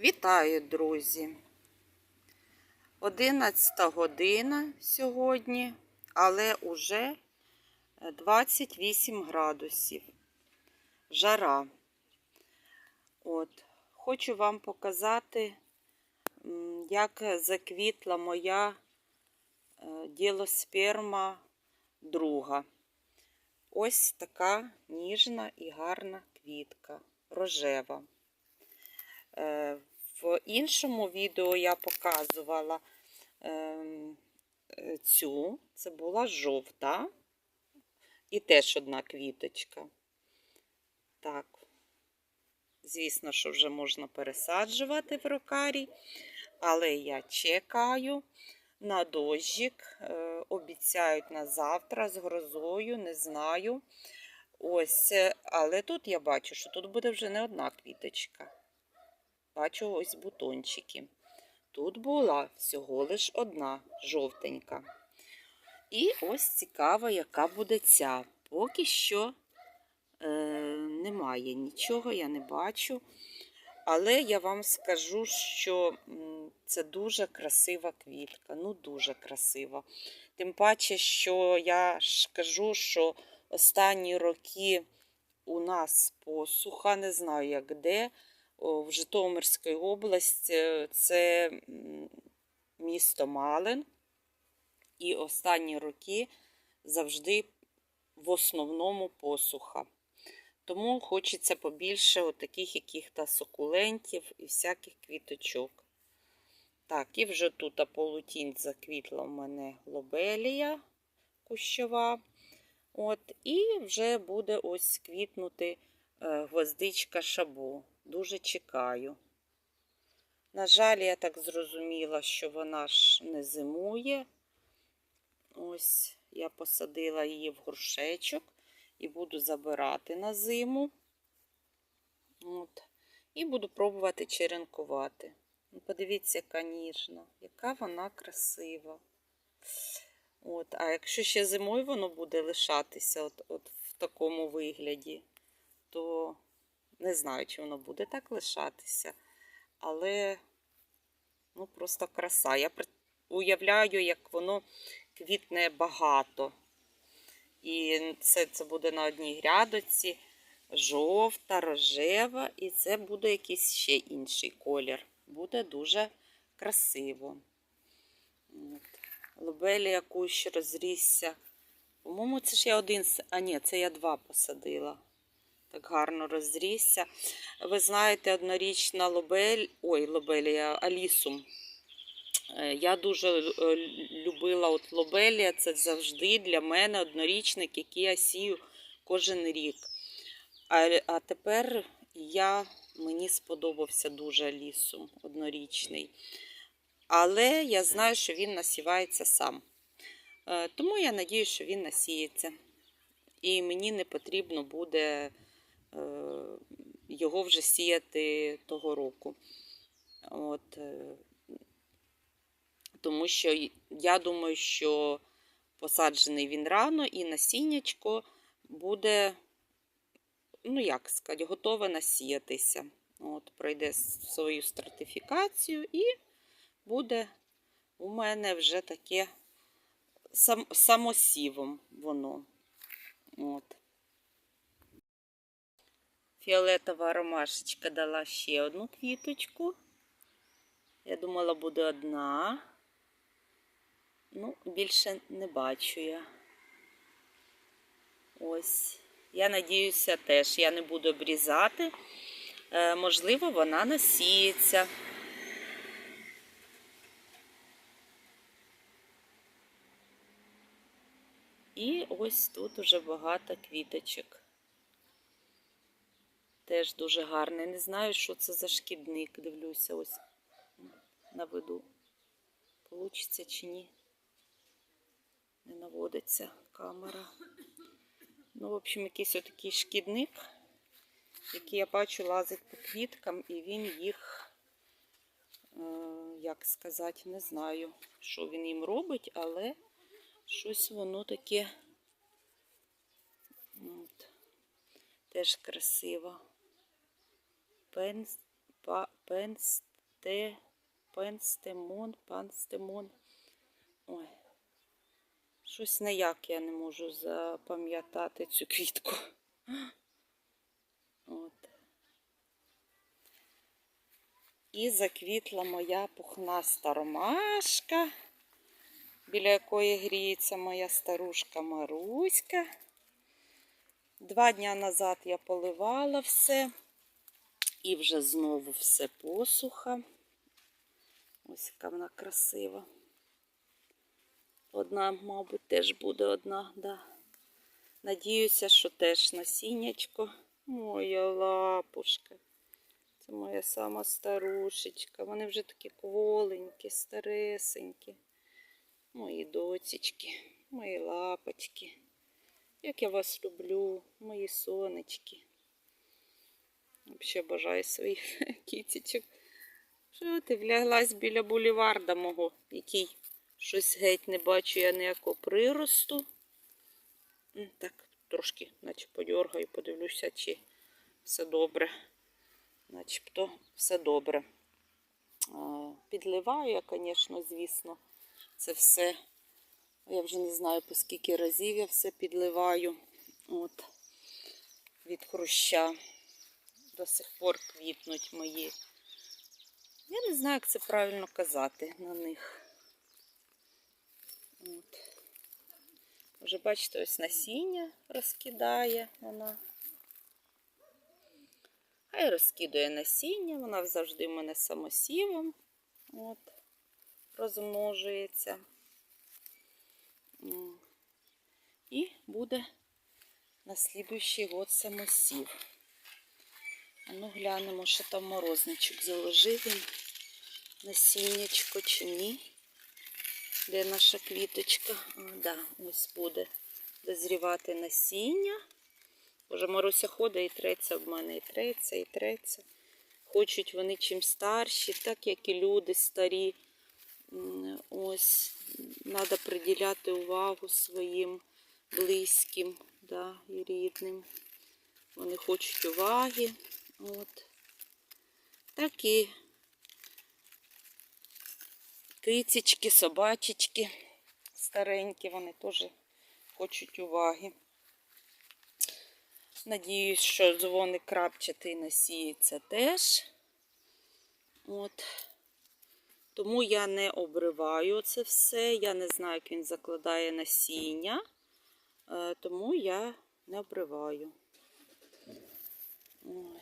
Вітаю, друзі! 11 година сьогодні, але уже 28 градусів. Жара. От. Хочу вам показати, як заквітла моя е, ділосперма друга. Ось така ніжна і гарна квітка, рожева. В іншому відео я показувала ем, е, цю, це була жовта і теж одна квіточка. Так, звісно, що вже можна пересаджувати в рокарі, але я чекаю на дощик. Е, Обіцяють на завтра з грозою, не знаю. Ось, е, але тут я бачу, що тут буде вже не одна квіточка. Бачу ось бутончики. Тут була всього лиш одна жовтенька. І ось цікаво, яка буде ця. Поки що е, немає нічого, я не бачу. Але я вам скажу, що це дуже красива квітка. Ну, дуже красива. Тим паче, що я ж кажу, що останні роки у нас посуха, не знаю як де, в Житомирській області це місто Малин. І останні роки завжди в основному посуха. Тому хочеться побільше от таких яких-то сукулентів і всяких квіточок. Так, і вже тут полутінь заквітла в мене лобелія кущова. От, І вже буде ось квітнути е, гвоздичка шабу. Дуже чекаю. На жаль, я так зрозуміла, що вона ж не зимує. Ось я посадила її в горшечок і буду забирати на зиму. От. І буду пробувати черенкувати. Ну, Подивіться, яка ніжна, яка вона красива. От. А якщо ще зимою воно буде лишатися от, от в такому вигляді, то не знаю, чи воно буде так лишатися. Але ну, просто краса. Я уявляю, як воно квітне багато. І це, це буде на одній грядочці. Жовта, рожева, і це буде якийсь ще інший колір. Буде дуже красиво. Лобелія кущ розрісся. По-моєму, це ж я один, а ні, це я два посадила. Так гарно розрісся. Ви знаєте, однорічна лобель, ой, лобелія, алісум. Е, Я дуже е, любила от лобелія, це завжди для мене однорічник, який я сію кожен рік. А, а тепер я, мені сподобався дуже лісом однорічний. Але я знаю, що він насівається сам. Е, Тому я надію, що він насіється. І мені не потрібно буде його вже сіяти того року. От, е, тому що я думаю, що посаджений він рано і насіннячко буде, ну як сказати, готове насіятися. От, Пройде свою стратифікацію і буде у мене вже таке сам, самосівом воно. От. Фіолетова ромашечка дала ще одну квіточку. Я думала, буде одна. Ну, більше не бачу я. Ось. Я надіюся теж, я не буду обрізати. Е, можливо, вона насіється. І ось тут уже багато квіточок. Теж дуже гарний. Не знаю, що це за шкідник. Дивлюся, ось наведу. Получиться чи ні. Не наводиться камера. Ну, в общем, якийсь отакий шкідник, який я бачу лазить по квіткам, і він їх, е, як сказати, не знаю, що він їм робить, але щось воно таке от, теж красиво. Пенс, па, Пенсте, пенстемон, панстемон. Ой. Щось ніяк я не можу запам'ятати цю квітку. От. І заквітла моя пухнаста ромашка, біля якої гріється моя старушка Маруська. Два дня назад я поливала все, і вже знову все посуха. Ось яка вона красива. Одна, мабуть, теж буде одна, да. Надіюся, що теж насіннячко. Моя лапушка. Це моя сама старушечка. Вони вже такі кволенькі, старесенькі. Мої доцічки, мої лапочки. Як я вас люблю, мої сонечки. Взагалі бажаю своїх кітічок. Що ти вляглась біля буліварда мого, який щось геть не бачу я ніякого приросту. Так, трошки, наче подергаю, подивлюся, чи все добре. Начебто все добре. Підливаю я, звісно, звісно, це все. Я вже не знаю, по скільки разів я все підливаю. От, від хруща. До сих пор квітнуть мої. Я не знаю, як це правильно казати на них. От. Вже бачите, ось насіння розкидає вона. Хай розкидує насіння, вона завжди в мене самосівом. От, розмножується. І буде на слідуючий год самосів. Ну глянемо, що там морозничок заложив він. Насіннячко чи ні. Де наша квіточка? О, да, ось буде дозрівати насіння. Боже, Маруся ходить і треться в мене, і треться, і треться. Хочуть вони чим старші, так як і люди старі. Ось, треба приділяти увагу своїм близьким да, і рідним. Вони хочуть уваги. От. Так і кицечки, собачечки старенькі, вони теж хочуть уваги. Надіюсь, що дзвоник крапчатий насіється теж. От. Тому я не обриваю це все. Я не знаю, як він закладає насіння, е, тому я не обриваю. Ой.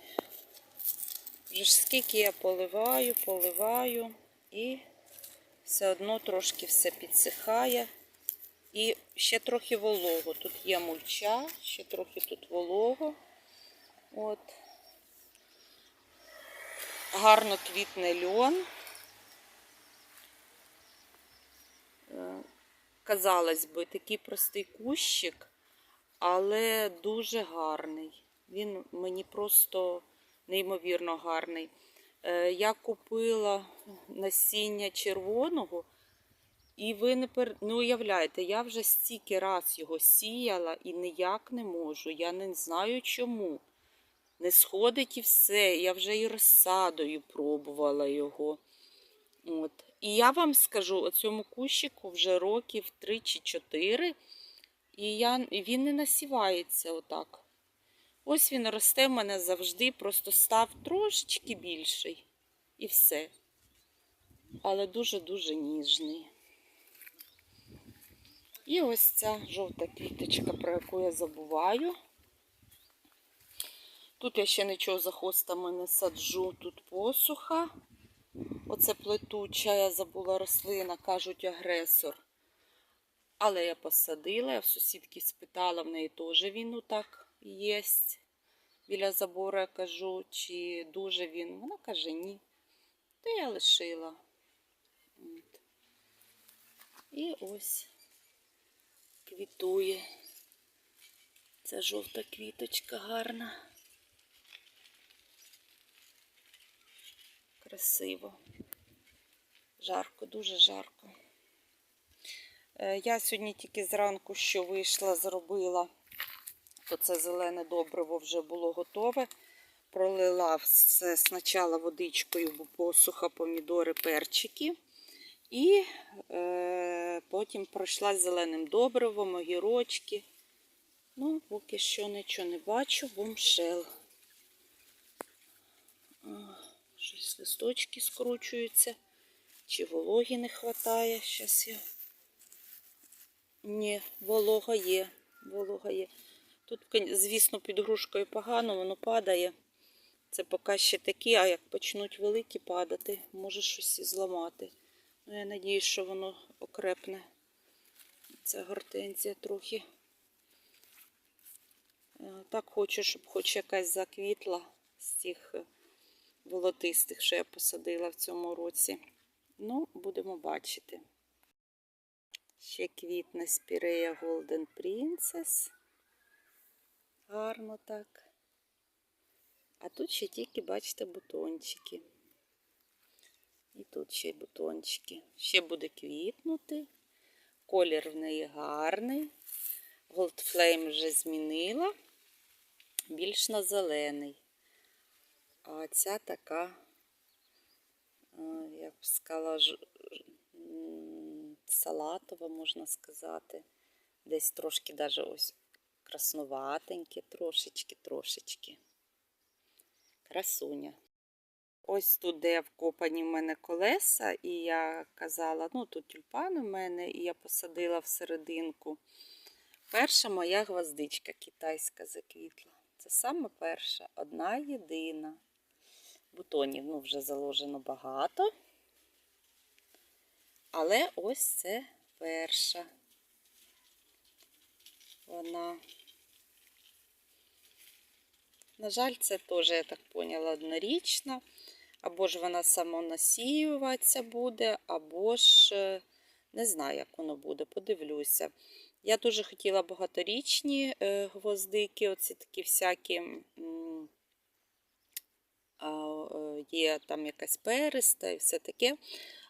Вже ж скільки я поливаю, поливаю і все одно трошки все підсихає. І ще трохи волого. Тут є мульча, ще трохи тут волого. От. Гарно квітне льон. Е, Казалось би, такий простий кущик, але дуже гарний. Він мені просто неймовірно гарний. Е, Я купила насіння червоного, і ви не пер... не уявляєте, я вже стільки раз його сіяла і ніяк не можу. Я не знаю чому. Не сходить і все. Я вже і розсадою пробувала його. От. І я вам скажу, цьому кущику вже років 3 чи 4, і я... він не насівається отак. Ось він росте в мене завжди, просто став трошечки більший. І все. Але дуже-дуже ніжний. І ось ця жовта квіточка, про яку я забуваю. Тут я ще нічого за хостами не саджу, тут посуха. Оце плетуча, я забула рослина, кажуть, агресор. Але я посадила, я в сусідки спитала, в неї теж він отак є. Біля забору я кажу, чи дуже він. Вона каже, ні. Та я лишила. От. І ось квітує. Ця жовта квіточка гарна. Красиво. Жарко, дуже жарко. Е, Я сьогодні тільки зранку, що вийшла, зробила, то це зелене добриво вже було готове. пролила все спочатку водичкою, посуха, помідори, перчики. І е, потім пройшла зеленим добривом, огірочки. Ну, поки що нічого не бачу, бомшел. Щось листочки скручуються. Чи вологі не вистачає? Щас я. Ні, волога є. Волога є. Тут, звісно, під грушкою погано, воно падає. Це поки ще такі, а як почнуть великі падати, може щось і зламати. Ну, я надіюсь, що воно окрепне. Ця гортензія трохи. Е, Так хочу, щоб хоч якась заквітла з тих е, волотистих, що я посадила в цьому році. Ну, будемо бачити. Ще квітне спірея Golden Princess. Гарно так. А тут ще тільки, бачите, бутончики. І тут ще й бутончики. Ще буде квітнути. Колір в неї гарний. Flame вже змінила. Більш на зелений. А ця така, е, я б сказала, салатова, можна сказати. Десь трошки даже ось краснуватеньке, трошечки, трошечки. Красуня. Ось тут, де вкопані в мене колеса, і я казала, ну тут тюльпан у мене, і я посадила всерединку. Перша моя гвоздичка китайська заквітла. Це саме перша, одна єдина. Бутонів ну, вже заложено багато. Але ось це перша. Вона. На жаль, це теж, я так поняла, однорічна. Або ж вона самонасіюватися буде, або ж е, не знаю, як воно буде, подивлюся. Я дуже хотіла багаторічні е, гвоздики, оці такі всякі. е, Є там якась периста і все таке.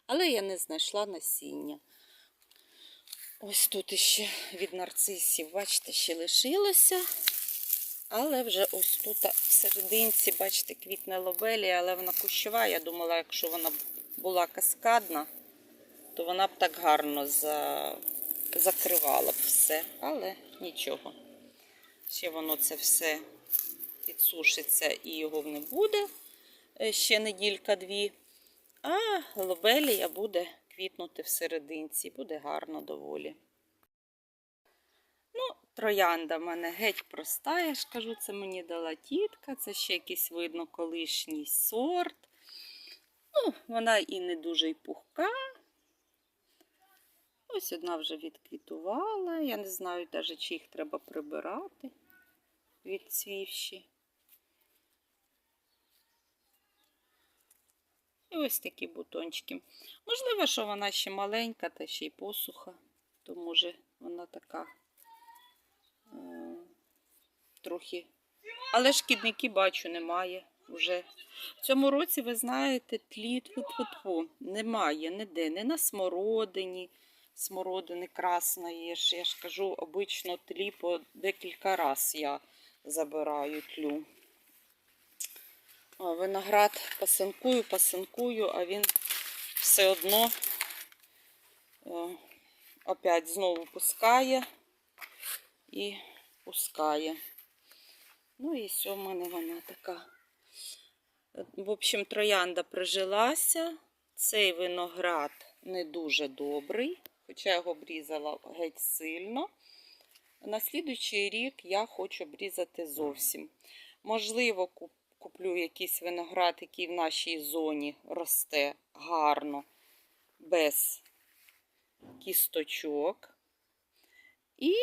Але я не знайшла насіння. Ось тут іще від нарцисів, бачите, ще лишилося. Але вже ось тут в серединці, бачите, квітне лобелія, але вона кущова. Я думала, якщо вона була каскадна, то вона б так гарно за... закривала б все. Але нічого. Ще воно це все підсушиться і його не буде е, ще неділька-дві. А лобелія буде квітнути в серединці, буде гарно доволі. Троянда в мене геть проста, я ж кажу, це мені дала тітка, це ще якийсь видно колишній сорт. Ну, вона і не дуже й пухка. Ось одна вже відквітувала. Я не знаю навіть, чи їх треба прибирати відцвівші. І ось такі бутончики. Можливо, що вона ще маленька, та ще й посуха, то може вона така трохи. Але шкідники бачу, немає вже. В цьому році, ви знаєте, тлі тьфу-тьфу-тьфу. немає ніде, не на смородині, смородини красної. ж, Я ж кажу, обично тлі по декілька разів я забираю тлю. Виноград пасинкую, пасинкую, а він все одно е, опять знову пускає і пускає. Ну і все в мене вона така. В общем, троянда прижилася. Цей виноград не дуже добрий, хоча я його обрізала геть сильно. На слідуючий рік я хочу обрізати зовсім. Можливо, куплю якийсь виноград, який в нашій зоні росте гарно, без кісточок. І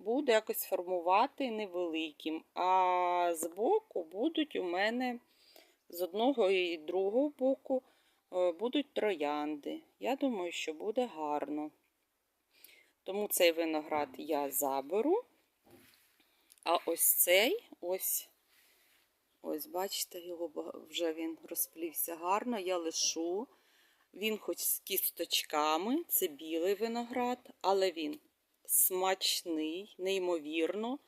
буду якось формувати невеликим. А збоку будуть у мене з одного і другого боку е, будуть троянди. Я думаю, що буде гарно. Тому цей виноград я заберу. А ось цей, ось, ось, бачите, його вже він розплівся гарно. Я лишу. Він хоч з кісточками, це білий виноград, але він смачний, неймовірно.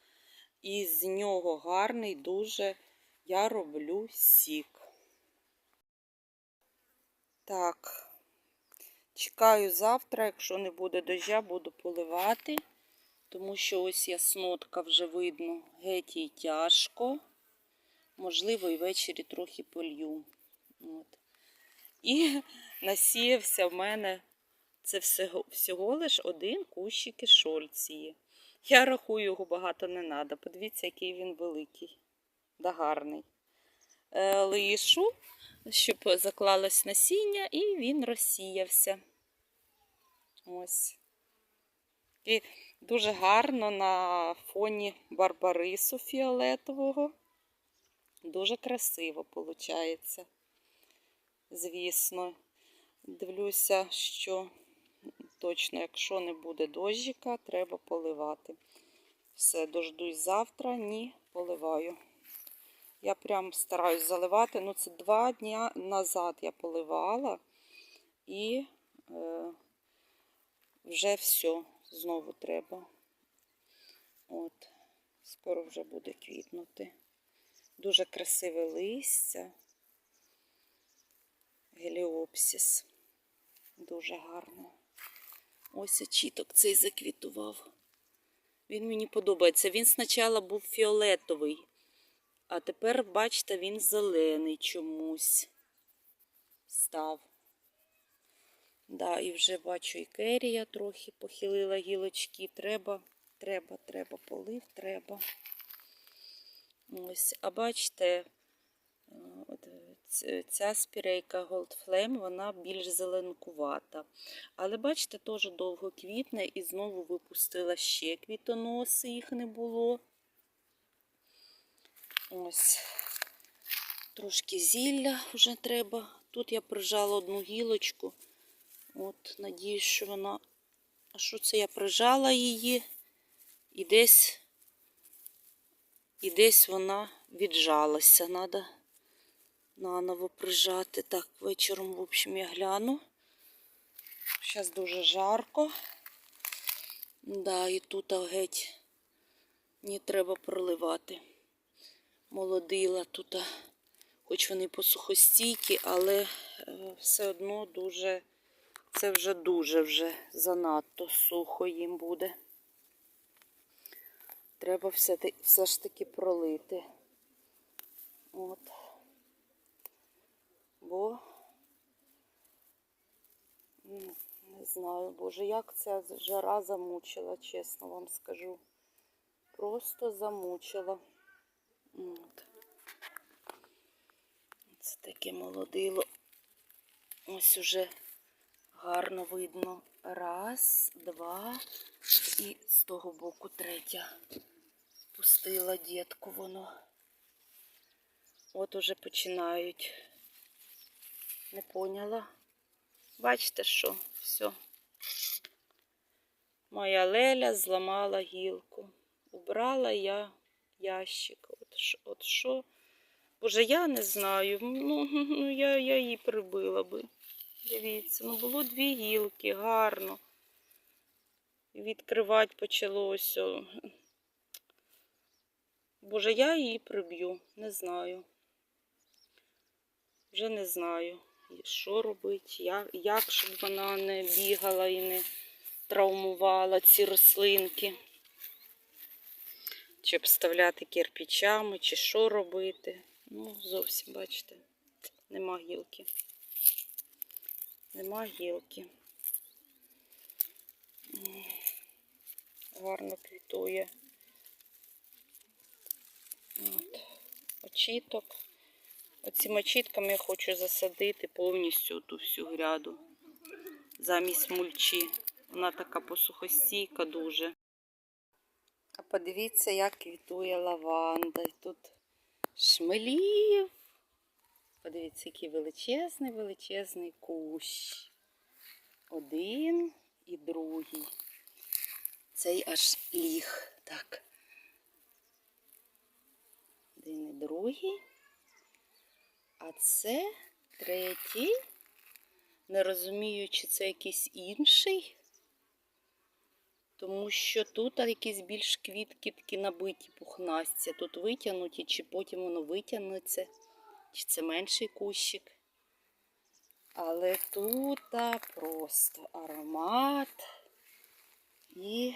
І з нього гарний дуже я роблю сік. Так, чекаю завтра, якщо не буде дождя, буду поливати, тому що ось яснотка вже видно, геть їй тяжко. Можливо, і ввечері трохи полью. От. І насіявся в мене це всього, всього лиш один кущик шольції. Я рахую, його багато не треба. Подивіться, який він великий да гарний. Е, лишу, щоб заклалось насіння, і він розсіявся. Ось. І дуже гарно на фоні барбарису фіолетового. Дуже красиво виходить. Звісно, дивлюся, що точно, якщо не буде дощика, треба поливати. Все, дождусь завтра, ні, поливаю. Я прям стараюсь заливати. Ну, це два дні назад я поливала і е, вже все, знову треба. От, скоро вже буде квітнути. Дуже красиве листя. Геліопсіс. Дуже гарно. Ось очіток цей заквітував. Він мені подобається. Він спочатку був фіолетовий, а тепер, бачите, він зелений чомусь став. Да, і вже бачу і керія трохи похилила гілочки. Треба, треба, треба, полив, треба. Ось, а бачите, е, от ця спірейка Gold Flame, вона більш зеленкувата. Але бачите, теж довго квітне і знову випустила ще квітоноси, їх не було. Ось. Трошки зілля вже треба. Тут я прижала одну гілочку. От, надіюсь, що вона. А що це я прижала її? І десь, і десь вона віджалася. Надо наново прижати. Так, вечором, в общем, я гляну. Зараз дуже жарко. Да, і тут геть не треба проливати. Молодила тут, хоч вони посухостійкі, але е, все одно дуже, це вже дуже вже занадто сухо їм буде. Треба все, все ж таки пролити. От. Бо м, не знаю, боже, як ця жара замучила, чесно вам скажу. Просто замучила. От. Це таке молодило. Ось уже гарно видно. Раз, два і з того боку третя. Пустила дітку воно. От уже починають. Не поняла. Бачите, що? Все. Моя леля зламала гілку. Убрала я ящик. От що, от що? Боже, я не знаю. Ну, ну я, я її прибила би. Дивіться, ну було дві гілки, гарно. Відкривати почалося. Боже, я її приб'ю, не знаю. Вже не знаю, що робити, як, як щоб вона не бігала і не травмувала ці рослинки. Чи обставляти кирпичами, чи що робити. Ну, зовсім, бачите, нема гілки. Нема гілки. Гарно квітує. От. Очіток. Оцими очітками я хочу засадити повністю ту всю гряду замість мульчі. Вона така посухостійка дуже. А подивіться, як квітує лаванда. І тут шмелів. Подивіться, який величезний, величезний кущ. Один і другий. Цей аж ліг. Так. Один і другий. А це третій. Не розумію, чи це якийсь інший. Тому що тут якісь більш квітки такі набиті пухнасті. Тут витягнуті, чи потім воно витягнеться, чи це менший кущик. Але тут просто аромат і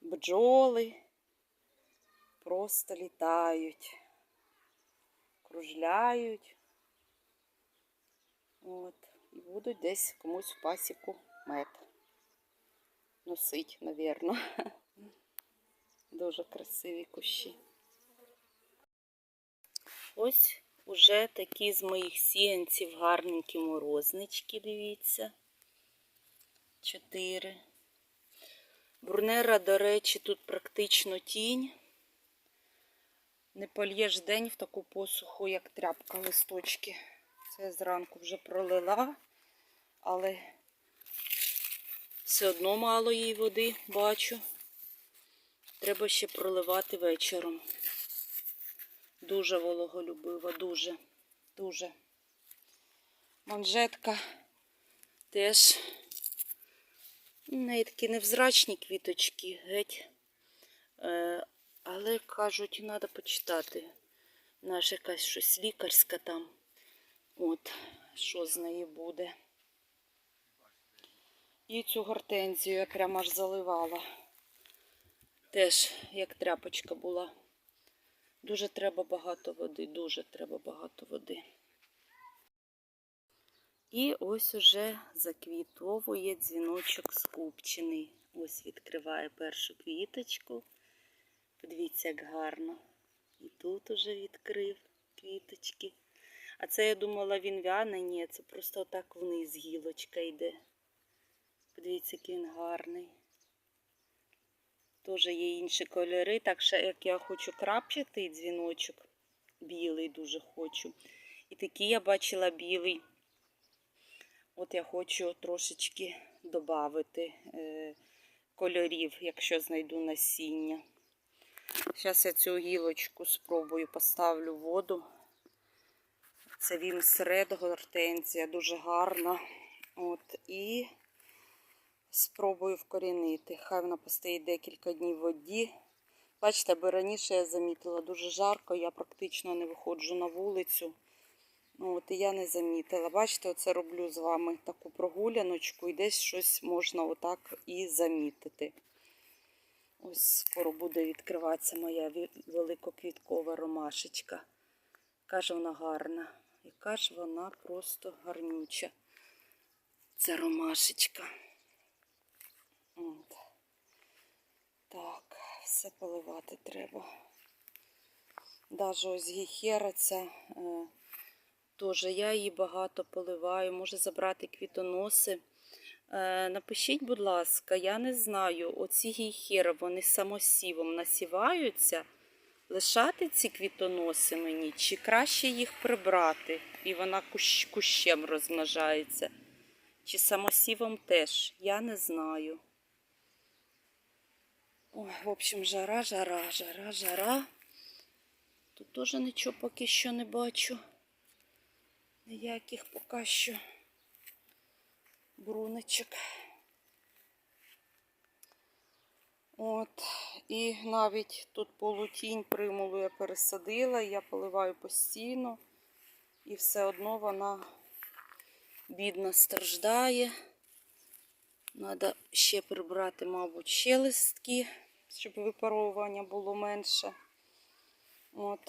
бджоли просто літають, кружляють. От, і будуть десь комусь в пасіку мед носить, навірно. Дуже красиві кущі. Ось уже такі з моїх сіянців гарненькі морознички, дивіться. Чотири. Бурнера, до речі, тут практично тінь. Не польєш день в таку посуху, як тряпка листочки. Це зранку вже пролила, але все одно мало їй води, бачу. Треба ще проливати вечором. Дуже вологолюбива, дуже, дуже. Манжетка теж. У неї такі невзрачні квіточки, геть. Е, але кажуть, треба почитати. Наша якась щось лікарська там. От, що з неї буде. І цю гортензію я прямо аж заливала. Теж як тряпочка була. Дуже треба багато води, дуже треба багато води. І ось уже заквітовує дзвіночок скупчений. Ось відкриває першу квіточку. Подивіться, як гарно. І тут уже відкрив квіточки. А це я думала, він вяне. Ні, це просто отак вниз гілочка йде. Подивіться, який він гарний. Теж є інші кольори, так що як я хочу крапчатий дзвіночок, білий дуже хочу. І такий я бачила білий. От я хочу трошечки додати е, кольорів, якщо знайду насіння. Зараз я цю гілочку спробую поставлю воду. Це він серед гортензія, дуже гарна. От, і спробую вкорінити. Хай вона постоїть декілька днів в воді. Бачите, бо раніше я замітила дуже жарко, я практично не виходжу на вулицю. Ну, от і я не замітила. Бачите, оце роблю з вами таку прогуляночку і десь щось можна отак і замітити. Ось скоро буде відкриватися моя великоквіткова ромашечка. Яка ж вона гарна. Яка ж вона просто гарнюча. Ця ромашечка. От. Так, все поливати треба. Даже ось гіхера ця, е, теж я її багато поливаю. Може забрати квітоноси. Е, напишіть, будь ласка, я не знаю, оці гіхери, вони самосівом насіваються. Лишати ці квітоноси мені, чи краще їх прибрати, і вона кущ, кущем розмножається. Чи самосівом теж, я не знаю. Ой, в общем, жара, жара, жара, жара. Тут теж нічого поки що не бачу. Ніяких поки що бруничок. От, і навіть тут полутінь примулу я пересадила, я поливаю постійно, і все одно вона бідно страждає. Треба ще прибрати, мабуть, ще листки, щоб випаровування було менше. От.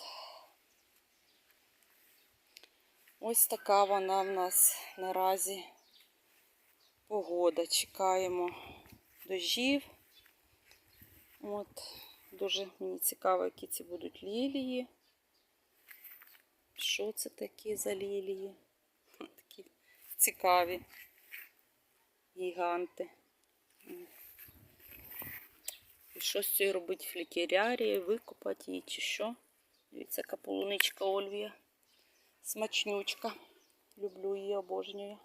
Ось така вона в нас наразі погода. Чекаємо дождів. От. Дуже мені цікаво, які ці будуть лілії. Що це такі за лілії? Такі цікаві гіганти. І що з цією робити флікерярії, викопати її чи що? Дивіться, яка Ольвія. Смачнючка. Люблю її, обожнюю.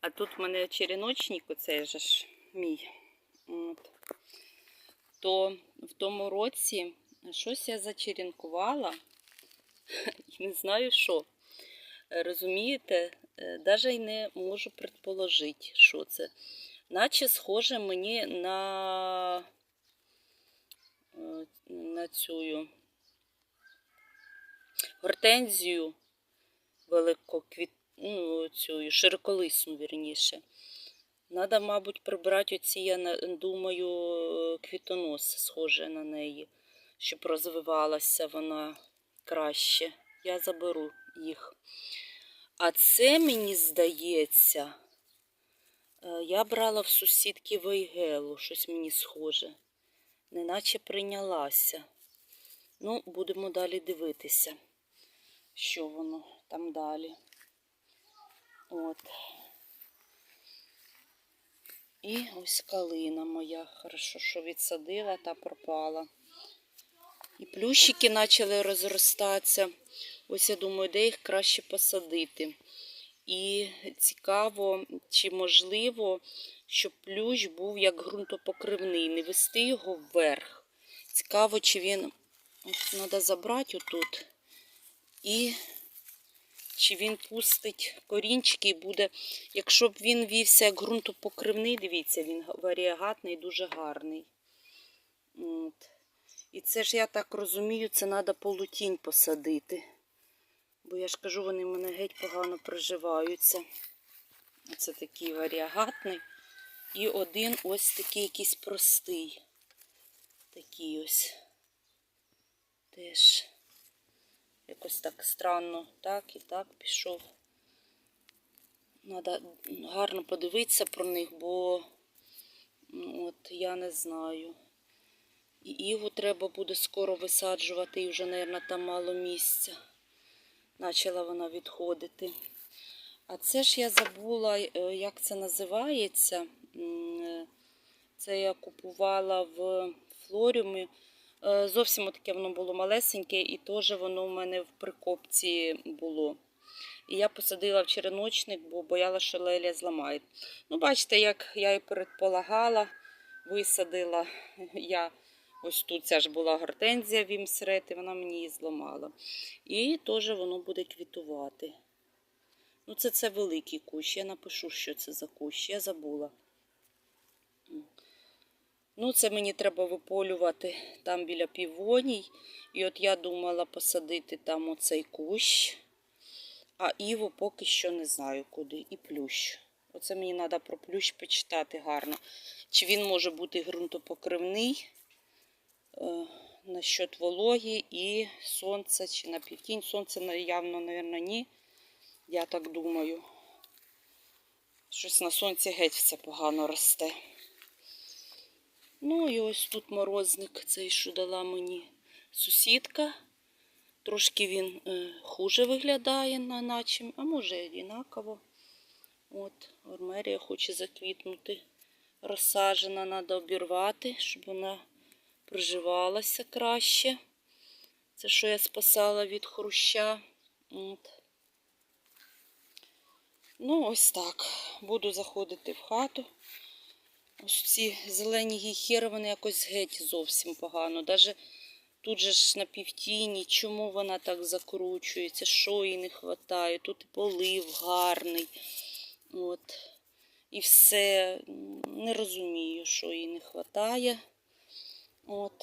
А тут в мене череночник, оцей же ж мій. От. То в тому році щось я зачеренкувала. і не знаю що. Е, Розумієте, навіть й не можу предположити, що це. Наче схоже мені на, е, на цю гортензію великоквіт, ну, цю широколисну, вірніше. Надо, мабуть, прибрати оці, я думаю, квітонос, схоже на неї, щоб розвивалася вона краще. Я заберу їх. А це, мені здається, е, я брала в сусідки Вейгелу, щось мені схоже. Неначе прийнялася. Ну, будемо далі дивитися, що воно там далі. От. І ось калина моя. Хорошо, що відсадила та пропала. І плющики почали розростатися. Ось я думаю, де їх краще посадити. І цікаво, чи можливо, щоб плющ був як ґрунтопокривний, не вести його вверх. Цікаво, чи він треба забрати отут. І чи він пустить корінчики і буде. Якщо б він вівся як ґрунтопокривний, дивіться, він варіагатний, дуже гарний. От. І це ж, я так розумію, це треба полутінь посадити. Бо я ж кажу, вони в мене геть погано приживаються. Це такий варіагатний. І один ось такий якийсь простий. Такий ось. Теж якось так странно, так і так пішов. Треба гарно подивитися про них, бо ну, от я не знаю. І Іву треба буде скоро висаджувати, і вже, мабуть, там мало місця. Почала вона відходити. А це ж я забула, е, як це називається. Це я купувала в флоріумі. Е, Зовсім таке воно було малесеньке, і теж воно в мене в прикопці було. І я посадила в череночник, бо боялася, що лелія зламає. Ну, бачите, як я і предполагала, висадила я ось тут ця ж була гортензія вімсрет, і вона мені її зламала. І теж воно буде квітувати. Ну, це, це великий кущ. Я напишу, що це за кущ. Я забула. Ну, це мені треба виполювати там біля півоній. І от я думала посадити там оцей кущ, а Іву поки що не знаю куди. І плющ. Оце мені треба про плющ почитати гарно. Чи він може бути ґрунтопокривний е, насчет вологі і сонця, чи на півтінь. Сонце явно, мабуть, ні. Я так думаю. Щось на сонці геть все погано росте. Ну і ось тут морозник, цей, що дала мені сусідка. Трошки він е, хуже виглядає на наче, а може однаково. От, Ормерія хоче заквітнути. Розсаджена, треба обірвати, щоб вона приживалася краще. Це що я спасала від хруща. От. Ну, ось так. Буду заходити в хату. Ось ці зелені гіхери, вони якось геть зовсім погано. Даже тут же ж на півтіні, чому вона так закручується, що їй не вистачає. Тут і полив гарний. От. І все. Не розумію, що їй не вистачає. От.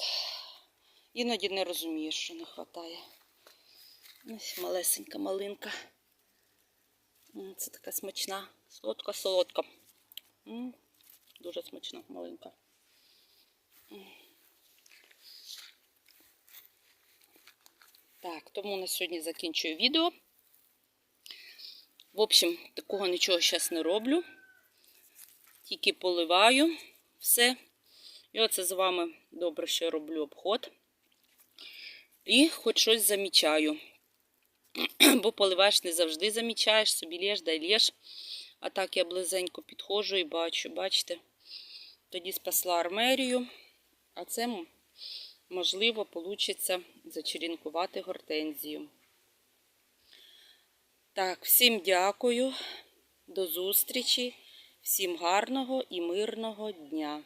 Іноді не розумію, що не вистачає. Ось малесенька малинка. Це така смачна, солодка-солодка. Дуже смачна маленька. Так, тому на сьогодні закінчую відео. В общем, такого нічого зараз не роблю. Тільки поливаю все. І оце з вами добре, я роблю обход. І хоч щось замічаю. Бо поливаєш не завжди замічаєш, собі лєш, дай лєш. А так я близенько підходжу і бачу, бачите, тоді спасла армерію, а це, можливо, вийде зачерінкувати гортензію. Так, всім дякую, до зустрічі, всім гарного і мирного дня.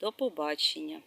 До побачення!